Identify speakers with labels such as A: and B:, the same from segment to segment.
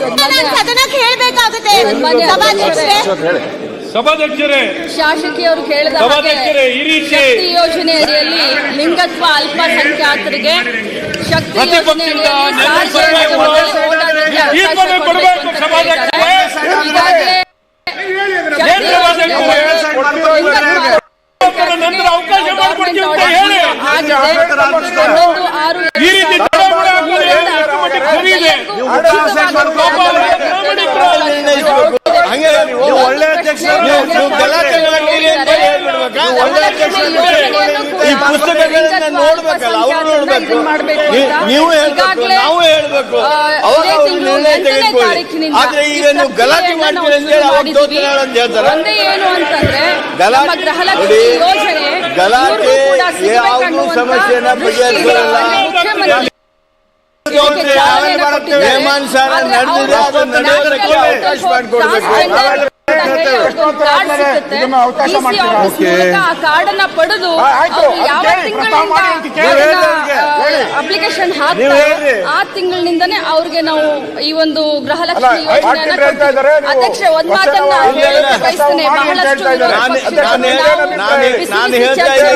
A: ನಾನು ಸದನಕ್ಕೆ ಹೇಳ್ಬೇಕಾಗುತ್ತೆ ಸಭಾಧ್ಯಕ್ಷರೇ
B: ಸಭಾಧ್ಯಕ್ಷರೇ
C: ಶಾಸಕಿಯವರು ಕೇಳಿದ ಹಾಗೆ
B: ಸಭಾಧ್ಯಕ್ಷರೇ, ಈ ರೀತಿ-
C: ಶಕ್ತಿ ಯೋಜನೆ ಅಡಿಯಲ್ಲಿ ಲಿಂಗತ್ವ ಅಲ್ಪಸಂಖ್ಯಾತರಿಗೆ ಶಕ್ತಿ
B: ನಂತರ ಅವಕಾಶ ಮಾಡಿಕೊಡ್ತೀವಿ ಅಂತ ಹೇಳಿ
C: ಆರು
B: ಈ ರೀತಿ
D: ಒಳ್ಳೆ ಅಧ್ಯಕ್ಷ ಈ ಪುಸ್ತಕಗಳನ್ನ ನೋಡ್ಬೇಕಲ್ಲ ಅವ್ರು ನೋಡ್ಬೇಕು. ನೀವು- ನೀವು ಹೇಳ್ಬೇಕು. ನಾವು ಹೇಳ್ಬೇಕು. ಅವಾಗ ನಿರ್ಣಯ ತೆಗೆದುಕೊಳ್ಳಿ. ಆದ್ರೆ ಈಗ ನೀವು ಗಲಾಟೆ ಮಾಡ್ತೀರಿ ಅಂತ ಹೇಳಿ ಅವಾಗ ಅಂತ ಹೇಳ್ತಾರೆ. ಗಲಾಟೆ- ಗಲಾಟೆ ಸಮಸ್ಯೆನ ಬಗೆಹರಿಸಲ್ಲ.
C: ಮುಖ್ಯಮಂತ್ರಿ
D: ಮುಖ್ಯಮಂತ್ರಿ ನೇಮಾನುಸಾರ ನಡೆದಿದೆ ಅದು ನಡೆಯೋದಕ್ಕೆ ಅವಕಾಶ ಮಾಡಿಕೊಡ್ಬೇಕು
E: ಇದನ್ನ ಅವಕಾಶ ಮಾಡ್ತೀರಾ?
C: ಆ ಕಾರ್ಡನ್ನ ಪಡೆದು ಯಾವ ತಿಂಗಳಿಂದ. ಅಪ್ಲಿಕೇಶನ್ ಹಾಕ್ತಾರೆ. ಆ ತಿಂಗಳಿನಿಂದನೇ ಅವ್ರಿಗೆ ನಾವು ಈ ಒಂದು ಗೃಹಲಕ್ಷ್ಮಿ ಯೋಜನೆಯನ್ನ ಅಧ್ಯಕ್ಷ ಒಂದ್ ಮಾತನ್ನ ಬಯಸ್ತೇನೆ. ಬಹಳಷ್ಟು
E: ಹೇಳ್ತಾ ಇದ್ದಾರೆ.
C: ವಿರೋಧ
D: ನಾನು- ನಾನು- ನಾನು- ನಾನು ಹೇಳ್ತಾ
C: ಚರ್ಚೆ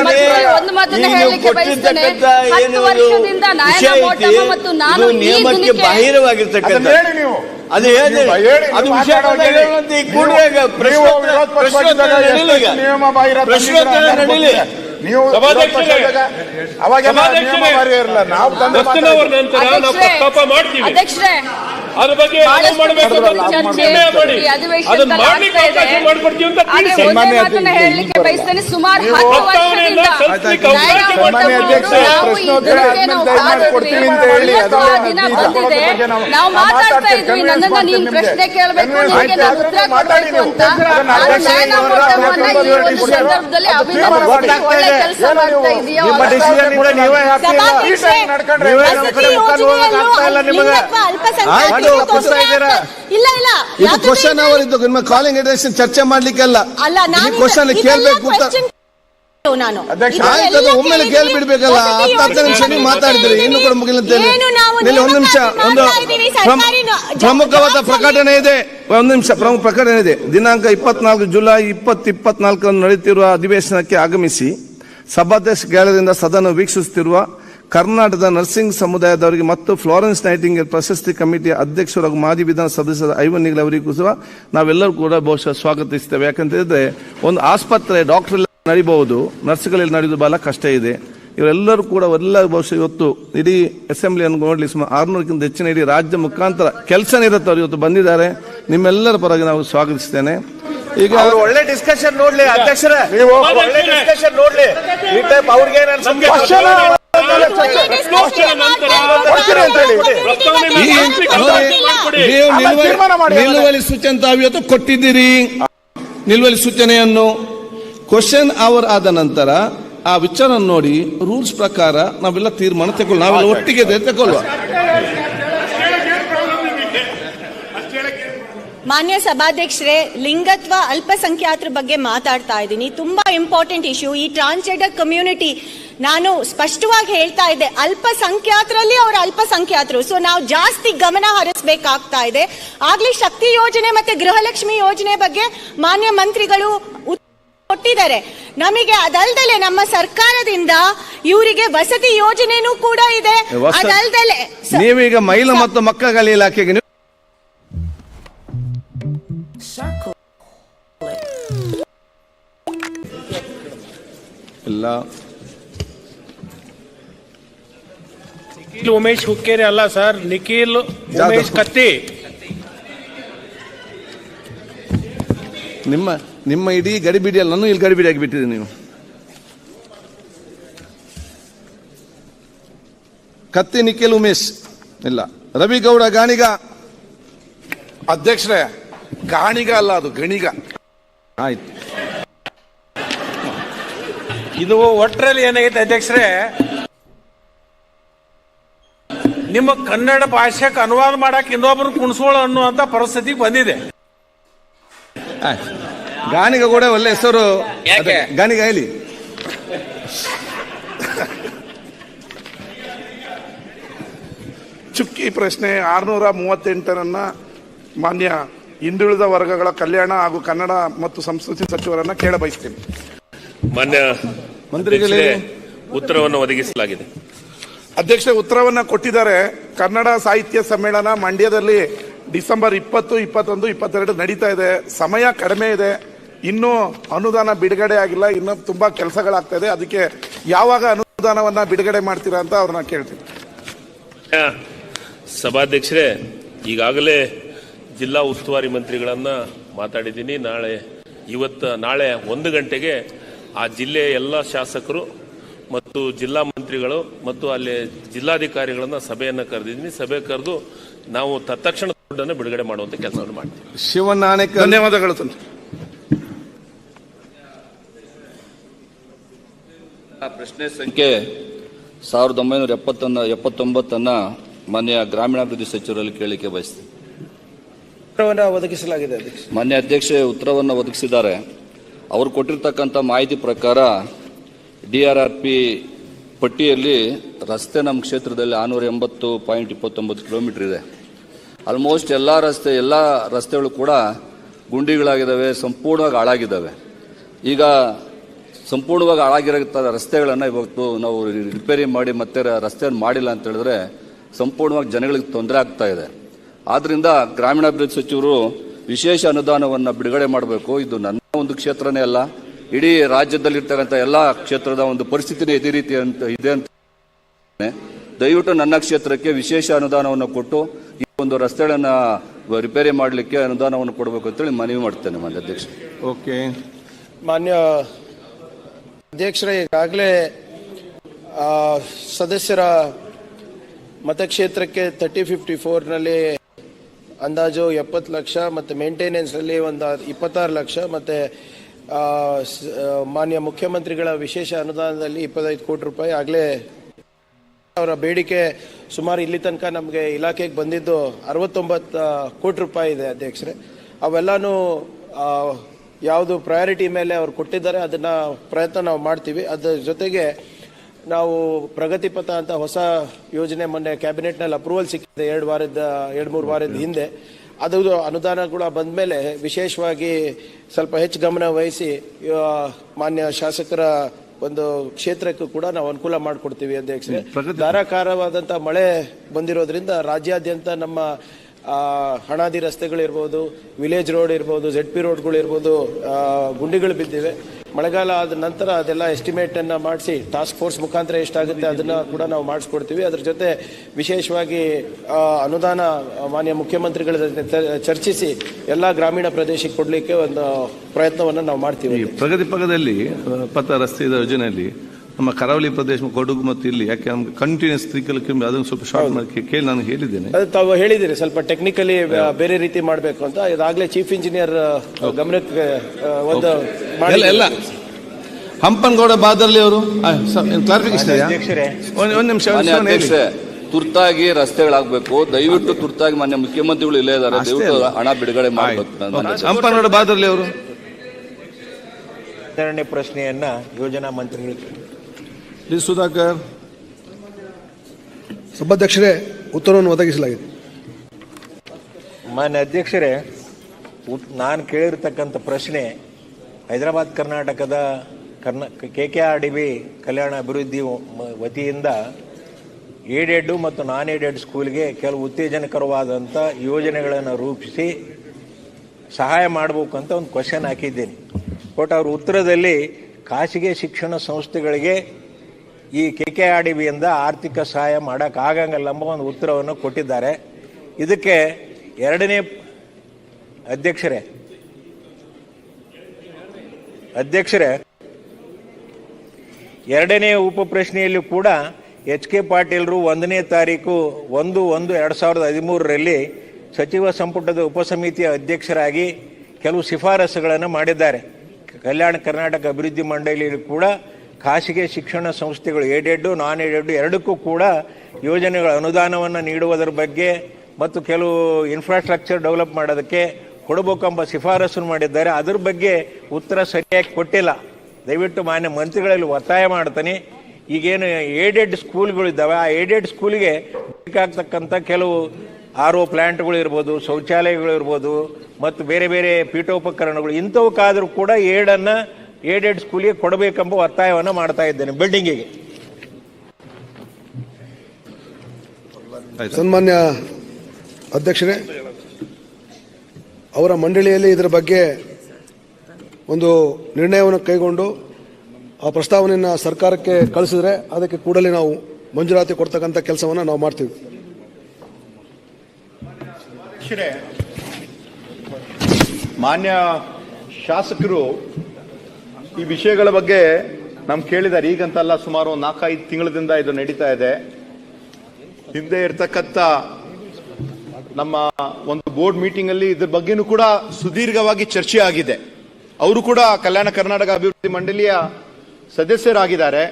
C: ಒಂದು ಮಾತನ್ನ ಹೇಳಲಿಕ್ಕೆ ಬಯಸ್ತೇನೆ. ಹತ್ತು
D: ಏನು
C: ವರ್ಷದಿಂದ
D: ವಿಷಯ
C: ನಾಯನ ಮೋಟಮ್ಮ ಮತ್ತು ನಾನು ಈ
D: ಬಾಹಿರವಾಗಿರ್ತಕ್ಕಂಥ ಅದು ಅದು ವಿಷಯ ಪ್ರಶ್ನೋತ್ತರ ನಡೀಲಿ.
E: ನೀವು
B: ಸಭಾಧ್ಯಕ್ಷರೇ.
E: ನಿಯಮ ಇರಲ್ಲ ನಾವು ತಂದ
B: ನಂತರ ನಾವು ಪ್ರಸ್ತಾಪ ಮಾಡ್ತೀವಿ. ಅದ್ರ ಬಗ್ಗೆ ಮಾಡಬೇಕು ನಿರ್ಣಯ ಮಾಡಿ ಅದನ್ನ ಮಾಡ್ಲಿಕ್ಕೆ. ಅವಕಾಶ ಮಾಡ್ಕೊಡ್ತೀವಿ ಅಂತ ತಿಳಿಸಿ
C: ಸುಮಾರು ನಾವು ಮಾತಾಡ್ತಾ ಇದ್ವಿ. ನನ್ನನ್ನ ನೀನ್ ಪ್ರಶ್ನೆ ಕೇಳಬೇಕು ಉತ್ತರ ಕೊಡಬೇಕು ಅಂತ. ಸಂದರ್ಭದಲ್ಲಿ
E: ಅದು
C: ಒಳ್ಳೆ ಕೆಲಸ ಮಾಡ್ತಾ ಇದೆಯೋ?
E: ಮುಖ
A: ಯೋಜನೆಯಲ್ಲೂ
E: ನೋಡೋಕ್ಕಾಗ್ತಾ ಇಲ್ಲ.
A: ಇಲ್ಲ.
D: ಇದು ಕ್ವಶನ್ ಅವರ್ ಇದ್ದು ನಿಮ್ಮ ಕಾಲಿಂಗ್ ಅಡ್ರೆಸ್ ಚರ್ಚೆ ಮಾಡ್ಲಿಕ್ಕೆಲ್ಲ.
A: ಅಲ್ಲ ನಾನು
D: ಕ್ವಶನ್ ಕೇಳ್ಬೇಕು
A: ನಾನು.
D: ಆಯ್ತು ಒಮ್ಮೆಲೆ ಕೇಳಿ ಬಿಡ್ಬೇಕಲ್ಲ
A: ವಸತಿ
D: ಹತ್ತು ಹತ್ತು ನಿಮಿಷ ನೀವು ಮಾತಾಡಿದ್ರಿ. ಇನ್ನು ಕೂಡ
A: ನಾವು
D: ಇಲ್ಲಿ ಒಂದು ನಿಮಿಷ. ಒಂದು ಪ್ರಮುಖವಾದ ಪ್ರಕಟಣೆ ಇದೆ. ಒಂದು ನಿಮಿಷ ಪ್ರಮುಖ ಪ್ರಕಟಣೆ ಇದೆ. ದಿನಾಂಕ ಇಪ್ಪತ್ನಾಲ್ಕು ಜುಲೈ ಇಪ್ಪತ್ತು ಇಪ್ಪತ್ನಾಲ್ಕರಂದು ನಡೆಯುತ್ತಿರುವ ಅಧಿವೇಶನಕ್ಕೆ ಆಗಮಿಸಿ ಸಭಾಧ್ಯಕ್ಷ ಗ್ಯಾಲರಿಯಿಂದ ಸದನ ವೀಕ್ಷಿಸುತ್ತಿರುವ ಕರ್ನಾಟಕದ ನರ್ಸಿಂಗ್ ಸಮುದಾಯದವರಿಗೆ ಮತ್ತು ಫ್ಲಾರೆನ್ಸ್ ನೈಟಿಂಗೇಲ್ ಪ್ರಶಸ್ತಿ ಕಮಿಟಿಯ ಅಧ್ಯಕ್ಷರು ಹಾಗೂ ಮಾಜಿ ವಿಧಾನ ಸದಸ್ಯರ ಐವನ್ ಅವರಿಗೂ ಸಹ ನಾವೆಲ್ಲರೂ ಕೂಡ ಬಹುಶಃ ಸ್ವಾಗತಿಸ್ತೇವೆ ಯಾಕಂತ ಹೇಳಿದ್ರೆ ಒಂದು ಆಸ್ಪತ್ರೆ ಡಾಕ್ಟರ್ ನಡಿಬಹುದು ನರ್ಸ್ಗಳಲ್ಲಿ ನಡೆಯುವುದು ಬಹಳ ಕಷ್ಟ ಇದೆ. ಇವರೆಲ್ಲರೂ ಕೂಡ ಎಲ್ಲ ಬಹುಶಃ ಇವತ್ತು ಇಡೀ ಅಸೆಂಬ್ಲಿಯನ್ನು ನೋಡಲಿ ಸುಮಾರು ಆರುನೂರಕ್ಕಿಂತ ಹೆಚ್ಚಿನ ಇಡೀ ರಾಜ್ಯ ಮುಖಾಂತರ ಕೆಲಸ ನಿರತವರು ಇವತ್ತು ಬಂದಿದ್ದಾರೆ. ನಿಮ್ಮೆಲ್ಲರ ಪರವಾಗಿ ನಾವು ಸ್ವಾಗತಿಸ್ತೇನೆ ಈಗ
F: ಅವ್ರು ಒಳ್ಳೆ ಡಿಸ್ಕಷನ್ ನೋಡ್ಲಿ ಅಧ್ಯಕ್ಷರ.
E: ನೀವು
F: ಒಳ್ಳೆ ಡಿಸ್ಕಷನ್ ನೋಡ್ಲಿ. ಈ ಟೈಪ್ ಅವ್ರಿಗೆ
E: ಅಂತ
D: ನಿಲುವಳಿ ಸೂಚನೆ ತಾವು ಇವತ್ತು ಕೊಟ್ಟಿದ್ದೀರಿ ನಿಲುವಳಿ ಸೂಚನೆಯನ್ನು ಕ್ವಶನ್ ಅವರ್ ಆದ ನಂತರ ಆ ವಿಚಾರ ನೋಡಿ ರೂಲ್ಸ್ ಪ್ರಕಾರ ನಾವೆಲ್ಲ ತೀರ್ಮಾನ ತಗೊಳ್ಳ ನಾವೆಲ್ಲ ಒಟ್ಟಿಗೆ ತಗೊಳ್ಳುವ
A: ಮಾನ್ಯ ಸಭಾಧ್ಯಕ್ಷರೇ ಲಿಂಗತ್ವ ಅಲ್ಪಸಂಖ್ಯಾತರ ಬಗ್ಗೆ ಮಾತಾಡ್ತಾ ಇದ್ದೀನಿ ತುಂಬಾ ಇಂಪಾರ್ಟೆಂಟ್ ಇಶ್ಯೂ ಈ ಟ್ರಾನ್ಸ್ಜೆಂಡರ್ ಕಮ್ಯುನಿಟಿ ನಾನು ಸ್ಪಷ್ಟವಾಗಿ ಹೇಳ್ತಾ ಇದ್ದೆ ಅಲ್ಪಸಂಖ್ಯಾತರಲ್ಲಿ ಅವರು ಅಲ್ಪಸಂಖ್ಯಾತರು. ಸೊ ನಾವು ಜಾಸ್ತಿ ಗಮನ ಹರಿಸಬೇಕಾಗ್ತಾ ಇದೆ. ಆಗ್ಲಿ ಶಕ್ತಿ ಯೋಜನೆ ಮತ್ತೆ ಗೃಹಲಕ್ಷ್ಮಿ ಯೋಜನೆ ಬಗ್ಗೆ ಮಾನ್ಯ ಮಂತ್ರಿಗಳು ಕೊಟ್ಟಿದ್ದಾರೆ. ನಮಗೆ ಅದಲ್ದಲೆ ನಮ್ಮ ಸರ್ಕಾರದಿಂದ ಇವರಿಗೆ ವಸತಿ ಯೋಜನೆನೂ ಕೂಡ ಇದೆ. ಅದಲ್ದಲೆ
D: ನೀವೀಗ ಮಹಿಳಾ ಮತ್ತು ಮಕ್ಕಳ ಇಲಾಖೆಗೆ ನೀವು
G: ನಿಖಿಲ್ ಉಮೇಶ್ ಹುಕ್ಕೇರಿ ಅಲ್ಲ ಸರ್. ನಿಖಿಲ್ ಉಮೇಶ್ ಕತ್ತಿ.
D: ನಿಮ್ಮ ನಿಮ್ಮ ಇಡೀ ಗಡಿಬಿಡಿಯಲ್ಲಿ ನಾನು ಇಲ್ಲಿ ಗಡಿಬಿಡಿ ಆಗಿಬಿಟ್ಟಿದೆ ನೀವು. ಕತ್ತಿ ನಿಖಿಲ್ ಉಮೇಶ್. ಇಲ್ಲ. ರವಿ ಗೌಡ ಗಾಣಿಗ.
E: ಅಧ್ಯಕ್ಷರೇ ಗಾಣಿಗ ಅಲ್ಲ ಅದು ಗಣಿಗ.
D: ಆಯ್ತು.
G: ಇದು ಒಟ್ಟರಲ್ಲಿ ಏನಾಗೈತೆ ಅಧ್ಯಕ್ಷರೇ? ನಿಮ್ಮ ಕನ್ನಡ ಭಾಷೆಗೆ ಅನುವಾದ ಮಾಡಕ್ ಇನ್ನೊಬ್ರು ಕುಣಿಸೋಳು ಅನ್ನುವಂತ ಪರಿಸ್ಥಿತಿ ಬಂದಿದೆ.
D: ಗಾನಿಗ ಕೂಡ ಒಳ್ಳೆ ಹೆಸರು ಗಾನಿಗ ಹೇಳಿ.
E: ಚುಕ್ಕಿ ಪ್ರಶ್ನೆ ಆರ್ನೂರ ಮೂವತ್ತೆಂಟರನ್ನ ಮಾನ್ಯ ಹಿಂದುಳಿದ ವರ್ಗಗಳ ಕಲ್ಯಾಣ ಹಾಗೂ ಕನ್ನಡ ಮತ್ತು ಸಂಸ್ಕೃತಿ ಸಚಿವರನ್ನ ಕೇಳ ಬಯಸ್ತೀನಿ
H: ಮಾನ್ಯ
D: ಮಂತ್ರಿಗಳೇ.
H: ಉತ್ತರವನ್ನು ಒದಗಿಸಲಾಗಿದೆ.
E: ಅಧ್ಯಕ್ಷ ಉತ್ತರವನ್ನ ಕೊಟ್ಟಿದ್ದಾರೆ. ಕನ್ನಡ ಸಾಹಿತ್ಯ ಸಮ್ಮೇಳನ ಮಂಡ್ಯದಲ್ಲಿ ಡಿಸೆಂಬರ್ ಇಪ್ಪತ್ತು, ಇಪ್ಪತ್ತೊಂದು, ಇಪ್ಪತ್ತೆರಡು ನಡೀತಾ ಇದೆ. ಸಮಯ ಕಡಿಮೆ ಇದೆ. ಇನ್ನೂ ಅನುದಾನ ಬಿಡುಗಡೆ ಆಗಿಲ್ಲ. ಇನ್ನೂ ತುಂಬಾ ಕೆಲಸಗಳಾಗ್ತಾ ಇದೆ. ಅದಕ್ಕೆ ಯಾವಾಗ ಅನುದಾನವನ್ನ ಬಿಡುಗಡೆ ಮಾಡ್ತೀರಾ ಅಂತ ಅವ್ರನ್ನ ಕೇಳ್ತೀನಿ.
H: ಸಭಾಧ್ಯಕ್ಷರೇ, ಈಗಾಗಲೇ ಜಿಲ್ಲಾ ಉಸ್ತುವಾರಿ ಮಂತ್ರಿಗಳನ್ನ ಮಾತಾಡಿದ್ದೀನಿ. ನಾಳೆ, ಇವತ್ತು, ನಾಳೆ ಒಂದು ಗಂಟೆಗೆ ಆ ಜಿಲ್ಲೆಯ ಎಲ್ಲ ಶಾಸಕರು ಮತ್ತು ಜಿಲ್ಲಾ ಮಂತ್ರಿಗಳು ಮತ್ತು ಅಲ್ಲಿ ಜಿಲ್ಲಾಧಿಕಾರಿಗಳನ್ನ ಸಭೆಯನ್ನು ಕರೆದಿದ್ದೀನಿ ಸಭೆ ಕರೆದು ನಾವು ತತ್ಕ್ಷಣ ದುಡ್ಡನ್ನು ಬಿಡುಗಡೆ ಮಾಡುವಂತ ಕೆಲಸವನ್ನು ಮಾಡ್ತೀವಿ.
D: ಶಿವನಾಣೆಕರ್
E: ಧನ್ಯವಾದಗಳು
I: ಪ್ರಶ್ನೆ ಸಂಖ್ಯೆ ಸಾವಿರದ ಒಂಬೈನೂರ ಎಪ್ಪತ್ತೊಂದ ಎಪ್ಪತ್ತೊಂಬತ್ತನ್ನ ಮಾನ್ಯ ಗ್ರಾಮೀಣಾಭಿವೃದ್ಧಿ ಸಚಿವರಲ್ಲಿ ಕೇಳಲಿಕ್ಕೆ ಬಯಸ್ತೀನಿ.
F: ಉತ್ತರವನ್ನು ಒದಗಿಸಲಾಗಿದೆ
I: ಮಾನ್ಯ ಅಧ್ಯಕ್ಷೆ ಉತ್ತರವನ್ನು ಒದಗಿಸಿದ್ದಾರೆ. ಅವರು ಕೊಟ್ಟಿರ್ತಕ್ಕಂಥ ಮಾಹಿತಿ ಪ್ರಕಾರ ಡಿ ಆರ್ ಆರ್ ಪಿ ಪಟ್ಟಿಯಲ್ಲಿ ರಸ್ತೆ ನಮ್ಮ ಕ್ಷೇತ್ರದಲ್ಲಿ ಆನೂರ ಎಂಬತ್ತು ಪಾಯಿಂಟ್ ಇಪ್ಪತ್ತೊಂಬತ್ತು ಕಿಲೋಮೀಟರ್ ಇದೆ. ಆಲ್ಮೋಸ್ಟ್ ಎಲ್ಲ ರಸ್ತೆ, ಎಲ್ಲ ರಸ್ತೆಗಳು ಕೂಡ ಗುಂಡಿಗಳಾಗಿದ್ದಾವೆ, ಸಂಪೂರ್ಣವಾಗಿ ಹಾಳಾಗಿದ್ದಾವೆ. ಈಗ ಸಂಪೂರ್ಣವಾಗಿ ಹಾಳಾಗಿರೋ ರಸ್ತೆಗಳನ್ನು ಇವತ್ತು ನಾವು ರಿಪೇರಿ ಮಾಡಿ ಮತ್ತೆ ರಸ್ತೆಯನ್ನು ಮಾಡಿಲ್ಲ ಅಂತ ಹೇಳಿದ್ರೆ ಸಂಪೂರ್ಣವಾಗಿ ಜನಗಳಿಗೆ ತೊಂದರೆ ಆಗ್ತಾ ಇದೆ. ಆದ್ದರಿಂದ ಗ್ರಾಮೀಣಾಭಿವೃದ್ಧಿ ಸಚಿವರು ವಿಶೇಷ ಅನುದಾನವನ್ನು ಬಿಡುಗಡೆ ಮಾಡಬೇಕು. ಇದು ನನ್ನ ಒಂದು ಕ್ಷೇತ್ರನೇ ಅಲ್ಲ. ಇಡೀ ರಾಜ್ಯದಲ್ಲಿರ್ತಕ್ಕಂಥ ಎಲ್ಲ ಕ್ಷೇತ್ರದ ಒಂದು ಪರಿಸ್ಥಿತಿನೇ ಇದೇ ರೀತಿ ಅಂತ, ಇದೆ ಅಂತ ದಯವಿಟ್ಟು ನನ್ನ ಕ್ಷೇತ್ರಕ್ಕೆ ವಿಶೇಷ ಅನುದಾನವನ್ನು ಕೊಟ್ಟು ಈ ಒಂದು ರಸ್ತೆಗಳನ್ನು ರಿಪೇರಿ ಮಾಡಲಿಕ್ಕೆ ಅನುದಾನವನ್ನು ಕೊಡಬೇಕು ಅಂತೇಳಿ ಮನವಿ ಮಾಡ್ತೇನೆ ಮಾನ್ಯ ಅಧ್ಯಕ್ಷ
D: ಓಕೆ.
F: ಮಾನ್ಯ ಅಧ್ಯಕ್ಷರೇ, ಈಗಾಗಲೇ ಸದಸ್ಯರ ಮತಕ್ಷೇತ್ರಕ್ಕೆ ತರ್ಟಿ ಫಿಫ್ಟಿ ಫೋರ್ನಲ್ಲಿ ಅಂದಾಜು ಎಪ್ಪತ್ತು ಲಕ್ಷ, ಮತ್ತು ಮೇಂಟೆನೆನ್ಸಲ್ಲಿ ಒಂದು ಇಪ್ಪತ್ತಾರು ಲಕ್ಷ, ಮತ್ತು ಮಾನ್ಯ ಮುಖ್ಯಮಂತ್ರಿಗಳ ವಿಶೇಷ ಅನುದಾನದಲ್ಲಿ ಇಪ್ಪತ್ತೈದು ಕೋಟಿ ರೂಪಾಯಿ ಆಗಲೇ ಅವರ ಬೇಡಿಕೆ ಸುಮಾರು ಇಲ್ಲಿ ತನಕ ನಮಗೆ ಇಲಾಖೆಗೆ ಬಂದಿದ್ದು ಅರವತ್ತೊಂಬತ್ತು ಕೋಟಿ ರೂಪಾಯಿ ಇದೆ ಅಧ್ಯಕ್ಷರೇ. ಅವೆಲ್ಲನೂ ಯಾವುದು ಪ್ರಯಾರಿಟಿ ಮೇಲೆ ಅವ್ರು ಕೊಟ್ಟಿದ್ದಾರೆ, ಅದನ್ನು ಪ್ರಯತ್ನ ನಾವು ಮಾಡ್ತೀವಿ. ಅದರ ಜೊತೆಗೆ ನಾವು ಪ್ರಗತಿ ಪಥ ಅಂತ ಹೊಸ ಯೋಜನೆ ಮೊನ್ನೆ ಕ್ಯಾಬಿನೆಟ್ನಲ್ಲಿ ಅಪ್ರೂವಲ್ ಸಿಕ್ಕಿದೆ. ಎರಡು ವಾರದ, ಎರಡು, ಮೂರು ವಾರದ ಹಿಂದೆ. ಅದು ಅನುದಾನ ಕೂಡ ಬಂದ ಮೇಲೆ ವಿಶೇಷವಾಗಿ ಸ್ವಲ್ಪ ಹೆಚ್ಚು ಗಮನ ವಹಿಸಿ ಮಾನ್ಯ ಶಾಸಕರ ಒಂದು ಕ್ಷೇತ್ರಕ್ಕೂ ಕೂಡ ನಾವು ಅನುಕೂಲ ಮಾಡಿಕೊಡ್ತೀವಿ ಅಧ್ಯಕ್ಷರೇ ಧಾರಾಕಾರವಾದಂಥ ಮಳೆ ಬಂದಿರೋದ್ರಿಂದ ರಾಜ್ಯಾದ್ಯಂತ ನಮ್ಮ ಹಣಾದಿ ರಸ್ತೆಗಳಿರ್ಬೋದು, ವಿಲೇಜ್ ರೋಡ್ ಇರ್ಬೋದು ಜೆಡ್ ಪಿ ರೋಡ್ಗಳಿರ್ಬೋದು ಗುಂಡಿಗಳು ಬಿದ್ದಿವೆ. ಮಳೆಗಾಲ ಆದ ನಂತರ ಅದೆಲ್ಲ ಎಸ್ಟಿಮೇಟನ್ನು ಮಾಡಿಸಿ ಟಾಸ್ಕ್ ಫೋರ್ಸ್ ಮುಖಾಂತರ ಎಷ್ಟಾಗುತ್ತೆ ಅದನ್ನು ಕೂಡ ನಾವು ಮಾಡಿಸ್ಕೊಡ್ತೀವಿ. ಅದ್ರ ಜೊತೆ ವಿಶೇಷವಾಗಿ ಅನುದಾನ ಮಾನ್ಯ ಮುಖ್ಯಮಂತ್ರಿಗಳ ಜೊತೆ ಚರ್ಚಿಸಿ ಎಲ್ಲ ಗ್ರಾಮೀಣ ಪ್ರದೇಶಕ್ಕೆ ಕೊಡಲಿಕ್ಕೆ ಒಂದು ಪ್ರಯತ್ನವನ್ನು ನಾವು ಮಾಡ್ತೀವಿ.
D: ಪ್ರಗತಿ ಪಕ್ಕದಲ್ಲಿ ಪಥ ರಸ್ತೆ ಯೋಜನೆಯಲ್ಲಿ ನಮ್ಮ ಕರಾವಳಿ ಪ್ರದೇಶ ಕೊಡಗು ಮತ್ತು ಇಲ್ಲಿ ಯಾಕೆ ನಮ್ಗೆ ಕಂಟಿನ್ಯೂಸ್ ತ್ರೀ ಕಿಲೋಮೀಟರ್ ಅದನ್ನು ಸ್ವಲ್ಪ ಶಾರ್ಟ್ ಮಾಡಿ ಕೇಳಿ ನಾನು ಹೇಳಿದ್ದೇನೆ.
F: ಅದು ತಾವು ಹೇಳಿದಿರಿ ಸ್ವಲ್ಪ ಟೆಕ್ನಿಕಲಿ ಬೇರೆ ರೀತಿ ಮಾಡಬೇಕು ಅಂತ. ಇದಾಗಲೇ ಚೀಫ್ ಇಂಜಿನಿಯರ್ ಗಮನಕ್ಕೆ ಒಂದು
D: ಎಲ್ಲ ಎಲ್ಲ. ಹಂಪನಗೌಡ ಬಾದರ್ಲಿ ಅವರು. ಕ್ಲಾರಿಫಿಕೇಶನ್ ಒಂದು ನಿಮಿಷ
I: ತುರ್ತಾಗಿ ರಸ್ತೆಗಳಾಗಬೇಕು. ದಯವಿಟ್ಟು ತುರ್ತಾಗಿ ಮಾನ್ಯ ಮುಖ್ಯಮಂತ್ರಿಗಳು ಇಲ್ಲೇ ಇದ್ದಾರೆ. ದಯವಿಟ್ಟು ಹಣ ಬಿಡುಗಡೆ ಮಾಡಬೇಕು.
D: ಹಂಪನಗೌಡ ಬಾದರ್ಲಿ ಅವರು.
F: ಎರಡನೇ ಪ್ರಶ್ನೆಯನ್ನ ಯೋಜನಾ ಮಂತ್ರಿಗಳಿಗೆ
D: ಡಿ ಸುಧಾಕರ್.
J: ಸಭಾಧ್ಯಕ್ಷರೇ ಉತ್ತರವನ್ನು ಒದಗಿಸಲಾಗಿದೆ.
F: ಮಾನ್ಯ ಅಧ್ಯಕ್ಷರೇ ಉತ್- ನಾನು ಕೇಳಿರ್ತಕ್ಕಂಥ ಪ್ರಶ್ನೆ ಹೈದರಾಬಾದ್ ಕರ್ನಾಟಕದ ಕರ್ನಾ K K R D B ಕಲ್ಯಾಣ ಅಭಿವೃದ್ಧಿ ಮ- ವತಿಯಿಂದ ಏಡೆಡ್ ಮತ್ತು ನಾನ್ ಏಡೆಡ್ ಸ್ಕೂಲ್ಗೆ ಕೆಲವು ಉತ್ತೇಜನಕರವಾದಂಥ ಯೋಜನೆಗಳನ್ನು ರೂಪಿಸಿ ಸಹಾಯ ಮಾಡಬೇಕು ಅಂತ ಒಂದು ಕ್ವಶನ್ ಹಾಕಿದ್ದೀನಿ. ಬಟ್ ಅವ್ರ ಉತ್ತರದಲ್ಲಿ ಖಾಸಗಿ ಶಿಕ್ಷಣ ಸಂಸ್ಥೆಗಳಿಗೆ ಈ ಕೆ ಕೆ ಆರ್ ಡಿ ಬಿಯಿಂದ ಆರ್ಥಿಕ ಸಹಾಯ ಮಾಡೋಕ್ಕಾಗಂಗಿಲ್ಲ ಎಂಬ ಒಂದು ಉತ್ತರವನ್ನು ಕೊಟ್ಟಿದ್ದಾರೆ. ಇದಕ್ಕೆ ಎರಡನೇ ಅಧ್ಯಕ್ಷರೇ ಅಧ್ಯಕ್ಷರೇ, ಎರಡನೇ ಉಪ ಪ್ರಶ್ನೆಯಲ್ಲಿ ಕೂಡ ಎಚ್ ಕೆ ಪಾಟೀಲ್ರು ಒಂದನೇ ತಾರೀಕು ಒಂದು ಒಂದು ಎರಡು ಸಾವಿರದ ಹದಿಮೂರರಲ್ಲಿ ಸಚಿವ ಸಂಪುಟದ ಉಪಸಮಿತಿಯ ಅಧ್ಯಕ್ಷರಾಗಿ ಕೆಲವು ಶಿಫಾರಸುಗಳನ್ನು ಮಾಡಿದ್ದಾರೆ. ಕಲ್ಯಾಣ ಕರ್ನಾಟಕ ಅಭಿವೃದ್ಧಿ ಮಂಡಳಿಯಲ್ಲಿ ಕೂಡ ಖಾಸಗಿ ಶಿಕ್ಷಣ ಸಂಸ್ಥೆಗಳು ಏಡೆಡ್ಡು ನಾನ್ ಏಡೆಡ್ಡು ಎರಡಕ್ಕೂ ಕೂಡ ಯೋಜನೆಗಳ ಅನುದಾನವನ್ನು ನೀಡುವುದರ ಬಗ್ಗೆ ಮತ್ತು ಕೆಲವು ಇನ್ಫ್ರಾಸ್ಟ್ರಕ್ಚರ್ ಡೆವಲಪ್ ಮಾಡೋದಕ್ಕೆ ಕೊಡಬೇಕೆಂಬ ಶಿಫಾರಸನ್ನು ಮಾಡಿದ್ದಾರೆ. ಅದ್ರ ಬಗ್ಗೆ ಉತ್ತರ ಸರಿಯಾಗಿ ಕೊಟ್ಟಿಲ್ಲ. ದಯವಿಟ್ಟು ಮಾನ್ಯ ಮಂತ್ರಿಗಳಲ್ಲಿ ಒತ್ತಾಯ ಮಾಡ್ತಾನೆ. ಈಗೇನು ಏಡೆಡ್ ಸ್ಕೂಲ್ಗಳು ಇದ್ದಾವೆ. ಆ ಏಡೆಡ್ ಸ್ಕೂಲ್ಗೆ ಬೇಕಾಗ್ತಕ್ಕಂಥ ಕೆಲವು
G: ಆರ್ ಒ ಪ್ಲಾಂಟ್ಗಳು ಇರ್ಬೋದು, ಶೌಚಾಲಯಗಳು ಇರ್ಬೋದು, ಮತ್ತು ಬೇರೆ ಬೇರೆ ಪೀಠೋಪಕರಣಗಳು ಇಂಥವಕ್ಕಾದರೂ ಕೂಡ ಏಡನ್ನು ಏಡೆಡ್ ಸ್ಕೂಲಿಗೆ ಕೊಡಬೇಕೆಂಬ ಒತ್ತಾಯವನ್ನು ಮಾಡ್ತಾ ಇದ್ದೇನೆ ಬಿಲ್ಡಿಂಗಿಗೆ.
J: ಸನ್ಮಾನ್ಯ ಅಧ್ಯಕ್ಷರೇ ಅವರ ಮಂಡಳಿಯಲ್ಲಿ ಇದರ ಬಗ್ಗೆ ಒಂದು ನಿರ್ಣಯವನ್ನು ಕೈಗೊಂಡು ಆ ಪ್ರಸ್ತಾವನೆಯನ್ನು ಸರ್ಕಾರಕ್ಕೆ ಕಳಿಸಿದ್ರೆ ಅದಕ್ಕೆ ಕೂಡಲೇ ನಾವು ಮಂಜೂರಾತಿ ಕೊಡ್ತಕ್ಕಂಥ ಕೆಲಸವನ್ನು ನಾವು ಮಾಡ್ತೀವಿ.
K: ಮಾನ್ಯ ಶಾಸಕರು ಈ ವಿಷಯಗಳ ಬಗ್ಗೆ ನಮ್ ಕೇಳಿದ್ದಾರೆ ಈಗಂತಲ್ಲ ಸುಮಾರು ಒಂದು ನಾಲ್ಕೈದು ತಿಂಗಳದಿಂದ ಇದು ನಡೀತಾ ಇದೆ. ಹಿಂದೆ ಇರ್ತಕ್ಕಂಥ ನಮ್ಮ ಒಂದು ಬೋರ್ಡ್ ಮೀಟಿಂಗ್ ಅಲ್ಲಿ ಇದ್ರ ಬಗ್ಗೆನೂ ಕೂಡ ಸುದೀರ್ಘವಾಗಿ ಚರ್ಚೆ ಆಗಿದೆ. ಅವರು ಕೂಡ ಕಲ್ಯಾಣ ಕರ್ನಾಟಕ ಅಭಿವೃದ್ಧಿ ಮಂಡಳಿಯ ಸದಸ್ಯರಾಗಿದ್ದಾರೆ.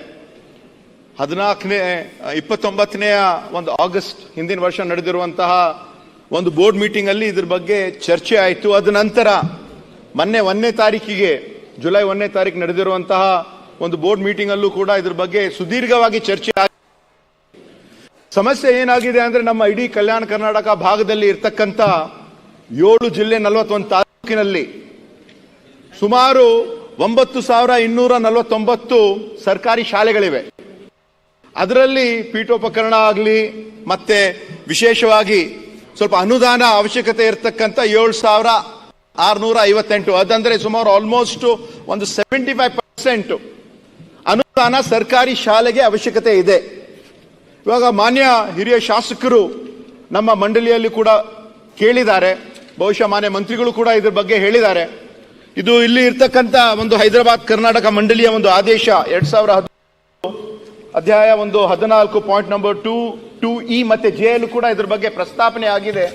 K: ಹದಿನಾಲ್ಕನೇ, ಇಪ್ಪತ್ತೊಂಬತ್ತನೆಯ ಒಂದು ಆಗಸ್ಟ್ ಹಿಂದಿನ ವರ್ಷ ನಡೆದಿರುವಂತಹ ಒಂದು ಬೋರ್ಡ್ ಮೀಟಿಂಗ್ ಅಲ್ಲಿ ಇದ್ರ ಬಗ್ಗೆ ಚರ್ಚೆ ಆಯಿತು. ಅದ ನಂತರ ಮೊನ್ನೆ ಒಂದನೇ ತಾರೀಕಿಗೆ ಜುಲೈ ಒಂದನೇ ತಾರೀಕು ನಡೆದಿರುವಂತಹ ಒಂದು ಬೋರ್ಡ್ ಮೀಟಿಂಗ್ ಅಲ್ಲೂ ಕೂಡ ಇದ್ರ ಬಗ್ಗೆ ಸುದೀರ್ಘವಾಗಿ ಚರ್ಚೆ ಸಮಸ್ಯೆ ಏನಾಗಿದೆ ಅಂದ್ರೆ ನಮ್ಮ ಇಡೀ ಕಲ್ಯಾಣ ಕರ್ನಾಟಕ ಭಾಗದಲ್ಲಿ ಇರ್ತಕ್ಕಂಥ ಏಳು ಜಿಲ್ಲೆ ನಲವತ್ತೊಂದು ತಾಲೂಕಿನಲ್ಲಿ ಸುಮಾರು ಒಂಬತ್ತು ಸಾವಿರ ಇನ್ನೂರ ನಲವತ್ತೊಂಬತ್ತು ಸರ್ಕಾರಿ ಶಾಲೆಗಳಿವೆ. ಅದರಲ್ಲಿ ಪೀಠೋಪಕರಣ ಆಗಲಿ, ಮತ್ತೆ ವಿಶೇಷವಾಗಿ ಸ್ವಲ್ಪ ಅನುದಾನ ಅವಶ್ಯಕತೆ ಇರತಕ್ಕಂಥ ಏಳು ಸಾವಿರ ಆರ್ನೂರ ಐವತ್ತೆಂಟು ಅದಂದ್ರೆ ಸುಮಾರು ಆಲ್ಮೋಸ್ಟ್ ಒಂದು ಸೆವೆಂಟಿ ಫೈವ್ ಪರ್ಸೆಂಟ್ ಅನುದಾನ ಸರ್ಕಾರಿ ಶಾಲೆಗೆ ಅವಶ್ಯಕತೆ ಇದೆ. ಇವಾಗ ಮಾನ್ಯ ಹಿರಿಯ ಶಾಸಕರು ನಮ್ಮ ಮಂಡಳಿಯಲ್ಲಿ ಕೂಡ ಕೇಳಿದ್ದಾರೆ. ಬಹುಶಃ ಮಾನ್ಯ ಮಂತ್ರಿಗಳು ಕೂಡ ಇದ್ರ ಬಗ್ಗೆ ಹೇಳಿದ್ದಾರೆ. ಇದು ಇಲ್ಲಿ ಇರ್ತಕ್ಕಂಥ ಒಂದು ಹೈದರಾಬಾದ್ ಕರ್ನಾಟಕ ಮಂಡಳಿಯ ಒಂದು ಆದೇಶ. ಎರಡ್ ಸಾವಿರ ಅಧ್ಯಾಯ ಒಂದು ಹದಿನಾಲ್ಕು point number two two E ಮತ್ತೆ ಅಲ್ಲೂ ಕೂಡ ಇದ್ರ ಬಗ್ಗೆ ಪ್ರಸ್ತಾಪನೆ ಆಗಿದೆ.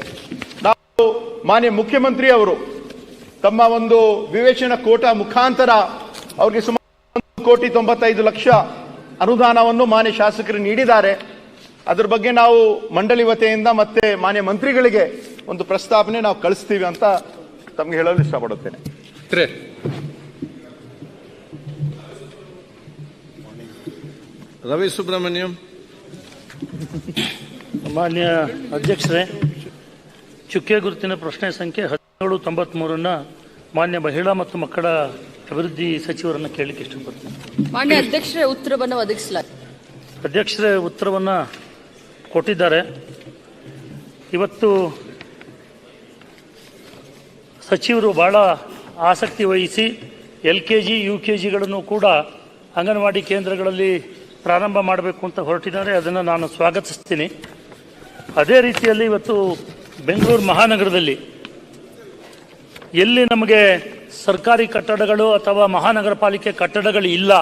K: ನಾವು ಮಾನ್ಯ ಮುಖ್ಯಮಂತ್ರಿ ಅವರು ತಮ್ಮ ಒಂದು ವಿವೇಚನ ಕೋಟ ಮುಖಾಂತರ ಅವರಿಗೆ ಸುಮಾರು ಒಂದು ಕೋಟಿ ತೊಂಬತ್ತೈದು ಲಕ್ಷ ಅನುದಾನವನ್ನು ಮಾನ್ಯ ಶಾಸಕರು ನೀಡಿದ್ದಾರೆ. ಅದ್ರ ಬಗ್ಗೆ ನಾವು ಮಂಡಳಿ ವತಿಯಿಂದ ಮತ್ತೆ ಮಾನ್ಯ ಮಂತ್ರಿಗಳಿಗೆ ಒಂದು ಪ್ರಸ್ತಾಪನೆ ನಾವು ಕಳಿಸ್ತೀವಿ ಅಂತ ತಮ್ಗೆ ಹೇಳಲು ಇಷ್ಟಪಡುತ್ತೇನೆ.
D: ರವಿ ಸುಬ್ರಹ್ಮಣ್ಯಂ.
L: ಮಾನ್ಯ ಅಧ್ಯಕ್ಷರೇ ಚುಕ್ಕೆ ಗುರುತಿನ ಪ್ರಶ್ನೆ ಸಂಖ್ಯೆ ಹದಿನೇಳು ತೊಂಬತ್ಮೂರನ್ನ ಮಾನ್ಯ ಮಹಿಳಾ ಮತ್ತು ಮಕ್ಕಳ ಅಭಿವೃದ್ಧಿ ಸಚಿವರನ್ನು ಕೇಳಲಿಕ್ಕೆ ಇಷ್ಟಪಡ್ತೀನಿ.
C: ಮಾನ್ಯ ಅಧ್ಯಕ್ಷರ ಉತ್ತರವನ್ನು ಒದಗಿಸಲಾಗಿದೆ.
L: ಅಧ್ಯಕ್ಷರೇ ಉತ್ತರವನ್ನು ಕೊಟ್ಟಿದ್ದಾರೆ. ಇವತ್ತು ಸಚಿವರು ಬಹಳ ಆಸಕ್ತಿ ವಹಿಸಿ L K G U K ಜಿಗಳನ್ನು ಕೂಡ ಅಂಗನವಾಡಿ ಕೇಂದ್ರಗಳಲ್ಲಿ ಪ್ರಾರಂಭ ಮಾಡಬೇಕು ಅಂತ ಹೊರಟಿದ್ದಾರೆ. ಅದನ್ನು ನಾನು ಸ್ವಾಗತಿಸ್ತೀನಿ. ಅದೇ ರೀತಿಯಲ್ಲಿ ಇವತ್ತು ಬೆಂಗಳೂರು ಮಹಾನಗರದಲ್ಲಿ ಎಲ್ಲಿ ನಮಗೆ ಸರ್ಕಾರಿ ಕಟ್ಟಡಗಳು ಅಥವಾ ಮಹಾನಗರ ಪಾಲಿಕೆ ಕಟ್ಟಡಗಳು ಇಲ್ಲ,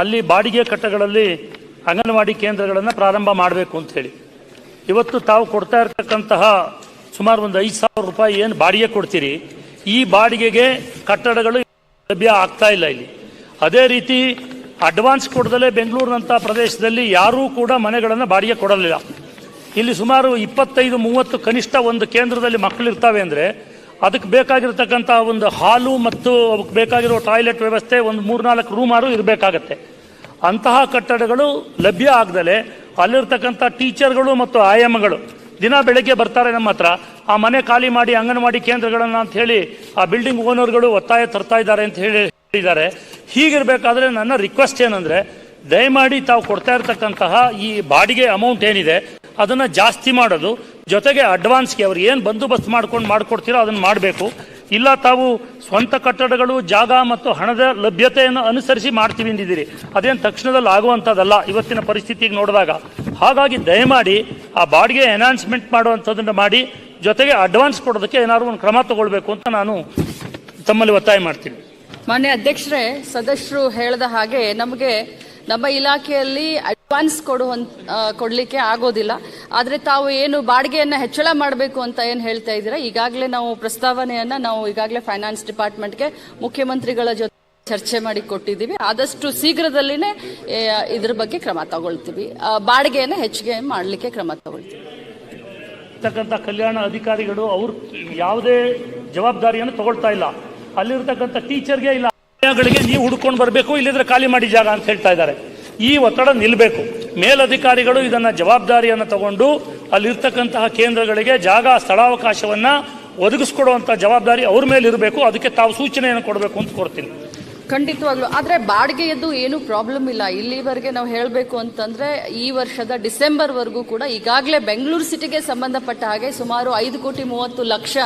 L: ಅಲ್ಲಿ ಬಾಡಿಗೆ ಕಟ್ಟಡಗಳಲ್ಲಿ ಅಂಗನವಾಡಿ ಕೇಂದ್ರಗಳನ್ನು ಪ್ರಾರಂಭ ಮಾಡಬೇಕು ಅಂತ ಹೇಳಿ. ಇವತ್ತು ತಾವು ಕೊಡ್ತಾ ಇರತಕ್ಕಂತಹ ಸುಮಾರು ಒಂದು ಐದು ಸಾವಿರ ರೂಪಾಯಿ ಏನು ಬಾಡಿಗೆ ಕೊಡ್ತೀರಿ, ಈ ಬಾಡಿಗೆಗೆ ಕಟ್ಟಡಗಳು ಲಭ್ಯ ಆಗ್ತಾ ಇಲ್ಲ ಇಲ್ಲಿ. ಅದೇ ರೀತಿ ಅಡ್ವಾನ್ಸ್ ಕೊಡದಲ್ಲೇ ಬೆಂಗಳೂರಿನಂಥ ಪ್ರದೇಶದಲ್ಲಿ ಯಾರೂ ಕೂಡ ಮನೆಗಳನ್ನು ಬಾಡಿಗೆ ಕೊಡಲಿಲ್ಲ. ಇಲ್ಲಿ ಸುಮಾರು ಇಪ್ಪತ್ತೈದು, ಮೂವತ್ತು ಕನಿಷ್ಠ ಒಂದು ಕೇಂದ್ರದಲ್ಲಿ ಮಕ್ಕಳು ಇರ್ತವೆ ಅಂದರೆ ಅದಕ್ಕೆ ಬೇಕಾಗಿರ್ತಕ್ಕಂಥ ಒಂದು ಹಾಲು ಮತ್ತು ಅವಕ್ಕೆ ಬೇಕಾಗಿರೋ ಟಾಯ್ಲೆಟ್ ವ್ಯವಸ್ಥೆ ಒಂದು ಮೂರ್ನಾಲ್ಕು ರೂಮಾರು ಇರಬೇಕಾಗತ್ತೆ. ಅಂತಹ ಕಟ್ಟಡಗಳು ಲಭ್ಯ ಆಗದಲೆ ಅಲ್ಲಿರ್ತಕ್ಕಂಥ ಟೀಚರ್ಗಳು ಮತ್ತು ಆಯಾಮಗಳು ದಿನ ಬೆಳಗ್ಗೆ ಬರ್ತಾರೆ ನಮ್ಮ ಹತ್ರ, ಆ ಮನೆ ಖಾಲಿ ಮಾಡಿ ಅಂಗನವಾಡಿ ಕೇಂದ್ರಗಳನ್ನು ಅಂತ ಹೇಳಿ ಆ ಬಿಲ್ಡಿಂಗ್ ಓನರ್ಗಳು ಒತ್ತಾಯ ತರ್ತಾ ಇದ್ದಾರೆ ಅಂತ ಹೇಳಿ ಹೇಳಿದ್ದಾರೆ. ಹೀಗಿರಬೇಕಾದ್ರೆ ನನ್ನ ರಿಕ್ವೆಸ್ಟ್ ಏನಂದರೆ, ದಯಮಾಡಿ ತಾವು ಕೊಡ್ತಾ ಇರ್ತಕ್ಕಂತಹ ಈ ಬಾಡಿಗೆ ಅಮೌಂಟ್ ಏನಿದೆ ಅದನ್ನ ಜಾಸ್ತಿ ಮಾಡೋದು, ಜೊತೆಗೆ ಅಡ್ವಾನ್ಸ್ಗೆ ಅವ್ರು ಏನು ಬಂದೋಬಸ್ತ್ ಮಾಡ್ಕೊಂಡು ಮಾಡ್ಕೊಡ್ತೀರೋ ಅದನ್ನು ಮಾಡಬೇಕು. ಇಲ್ಲ ತಾವು ಸ್ವಂತ ಕಟ್ಟಡಗಳು, ಜಾಗ ಮತ್ತು ಹಣದ ಲಭ್ಯತೆಯನ್ನು ಅನುಸರಿಸಿ ಮಾಡ್ತೀವಿ ಅಂದಿದ್ದೀರಿ. ಅದೇನು ತಕ್ಷಣದಲ್ಲಿ ಆಗುವಂಥದ್ದಲ್ಲ ಇವತ್ತಿನ ಪರಿಸ್ಥಿತಿಗೆ ನೋಡಿದಾಗ. ಹಾಗಾಗಿ ದಯಮಾಡಿ ಆ ಬಾಡಿಗೆ ಎನ್ಹಾನ್ಸ್ಮೆಂಟ್ ಮಾಡುವಂಥದ್ದನ್ನು ಮಾಡಿ, ಜೊತೆಗೆ ಅಡ್ವಾನ್ಸ್ ಕೊಡೋದಕ್ಕೆ ಏನಾದ್ರು ಒಂದು ಕ್ರಮ ತಗೊಳ್ಬೇಕು ಅಂತ ನಾನು ತಮ್ಮಲ್ಲಿ ಒತ್ತಾಯ ಮಾಡ್ತೀನಿ.
C: ಮಾನ್ಯ ಅಧ್ಯಕ್ಷರೇ, ಸದಸ್ಯರು ಹೇಳಿದ ಹಾಗೆ ನಮಗೆ ನಮ್ಮ ಇಲಾಖೆಯಲ್ಲಿ ಅಡ್ವಾನ್ಸ್ ಕೊಡುವಂತ ಕೊಡಲಿಕ್ಕೆ ಆಗೋದಿಲ್ಲ. ಆದ್ರೆ ತಾವು ಏನು ಬಾಡಿಗೆಯನ್ನ ಹೆಚ್ಚಳ ಮಾಡಬೇಕು ಅಂತ ಏನು ಹೇಳ್ತಾ ಇದ್ದೀರಾ? ಈಗಾಗಲೇ ನಾವು ಪ್ರಸ್ತಾವನೆಯನ್ನ ನಾವು ಈಗಾಗಲೇ ಫೈನಾನ್ಸ್ ಡಿಪಾರ್ಟ್ಮೆಂಟ್ಗೆ ಮುಖ್ಯಮಂತ್ರಿಗಳ ಜೊತೆ ಚರ್ಚೆ ಮಾಡಿ ಕೊಟ್ಟಿದ್ದೀವಿ. ಆದಷ್ಟು ಶೀಘ್ರದಲ್ಲಿನೇ ಇದ್ರ ಬಗ್ಗೆ ಕ್ರಮ ತಗೊಳ್ತೀವಿ. ಬಾಡಿಗೆಯನ್ನ ಹೆಚ್ಚಿಗೆ ಮಾಡಲಿಕ್ಕೆ ಕ್ರಮ ತಗೊಳ್ತೀವಿ.
L: ಇರ್ತಕ್ಕಂಥ ಕಲ್ಯಾಣ ಅಧಿಕಾರಿಗಳು ಅವರು ಯಾವುದೇ ಜವಾಬ್ದಾರಿಯನ್ನು ತಗೊಳ್ತಾ ಇಲ್ಲ. ಅಲ್ಲಿರ್ತಕ್ಕಂಥ ಟೀಚರ್ಗೆ ಇಲ್ಲ. ನೀವು ಹುಡ್ಕೊಂಡು ಬರಬೇಕು, ಇಲ್ಲಿದ್ರೆ ಖಾಲಿ ಮಾಡಿ ಜಾಗ ಅಂತ ಹೇಳ್ತಾ ಇದ್ದಾರೆ. ಈ ಒತ್ತಡ ನಿಲ್ಲಬೇಕು ಮೇಲಧಿಕಾರಿಗಳು ಇದನ್ನ ಜವಾಬ್ದಾರಿಯನ್ನು ತಗೊಂಡು ಅಲ್ಲಿರ್ತಕ್ಕಂತಹ ಕೇಂದ್ರಗಳಿಗೆ ಜಾಗ, ಸ್ಥಳಾವಕಾಶವನ್ನ ಒದಗಿಸ್ಕೊಡುವಂತ ಜವಾಬ್ದಾರಿ ಅವ್ರ ಮೇಲೆ ಇರಬೇಕು ಅದಕ್ಕೆ ತಾವು ಸೂಚನೆಯನ್ನು ಕೊಡಬೇಕು ಅಂತ ಕೋರ್ತೀನಿ
C: ಖಂಡಿತವಾಗ್ಲು. ಆದ್ರೆ ಬಾಡಿಗೆಯದ್ದು ಏನು ಪ್ರಾಬ್ಲಮ್ ಇಲ್ಲ. ಇಲ್ಲಿವರೆಗೆ ನಾವು ಹೇಳಬೇಕು ಅಂತಂದ್ರೆ ಈ ವರ್ಷದ ಡಿಸೆಂಬರ್ ವರೆಗೂ ಕೂಡ ಈಗಾಗಲೇ ಬೆಂಗಳೂರು ಸಿಟಿಗೆ ಸಂಬಂಧಪಟ್ಟ ಹಾಗೆ ಸುಮಾರು ಐದು ಕೋಟಿ ಮೂವತ್ತು ಲಕ್ಷ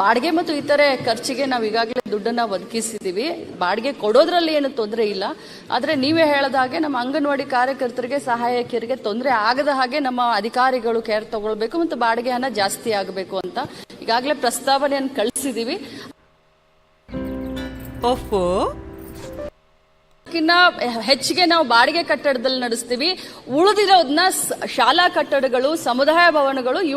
C: ಬಾಡಿಗೆ ಮತ್ತು ಇತರೆ ಖರ್ಚಿಗೆ ನಾವು ಈಗಾಗಲೇ ದುಡ್ಡನ್ನ ಒದಗಿಸಿದ್ದೀವಿ ಬಾಡಿಗೆ ಕೊಡೋದ್ರಲ್ಲಿ ಏನು ತೊಂದರೆ ಇಲ್ಲ. ಆದರೆ ನೀವೇ ಹೇಳದ ಹಾಗೆ ನಮ್ಮ ಅಂಗನವಾಡಿ ಕಾರ್ಯಕರ್ತರಿಗೆ ಸಹಾಯಕಿಯರಿಗೆ ತೊಂದರೆ ಆಗದ ಹಾಗೆ ನಮ್ಮ ಅಧಿಕಾರಿಗಳು ಕೇರ್ ತಗೊಳ್ಬೇಕು ಮತ್ತು ಬಾಡಿಗೆ ಹಣ ಜಾಸ್ತಿ ಆಗಬೇಕು ಅಂತ ಈಗಾಗಲೇ ಪ್ರಸ್ತಾವನೆಯನ್ನು ಕಳಿಸಿದ್ದೀವಿ ಓಹೋ ಹೆಚ್ಚಿಗೆ ನಾವು ಬಾಡಿಗೆ ಕಟ್ಟಡದಲ್ಲಿ ನಡೆಸ್ತೀವಿ. ಉಳಿದಿರೋದನ್ನ ಶಾಲಾ ಕಟ್ಟಡಗಳು ಸಮುದಾಯ ಭವನಗಳು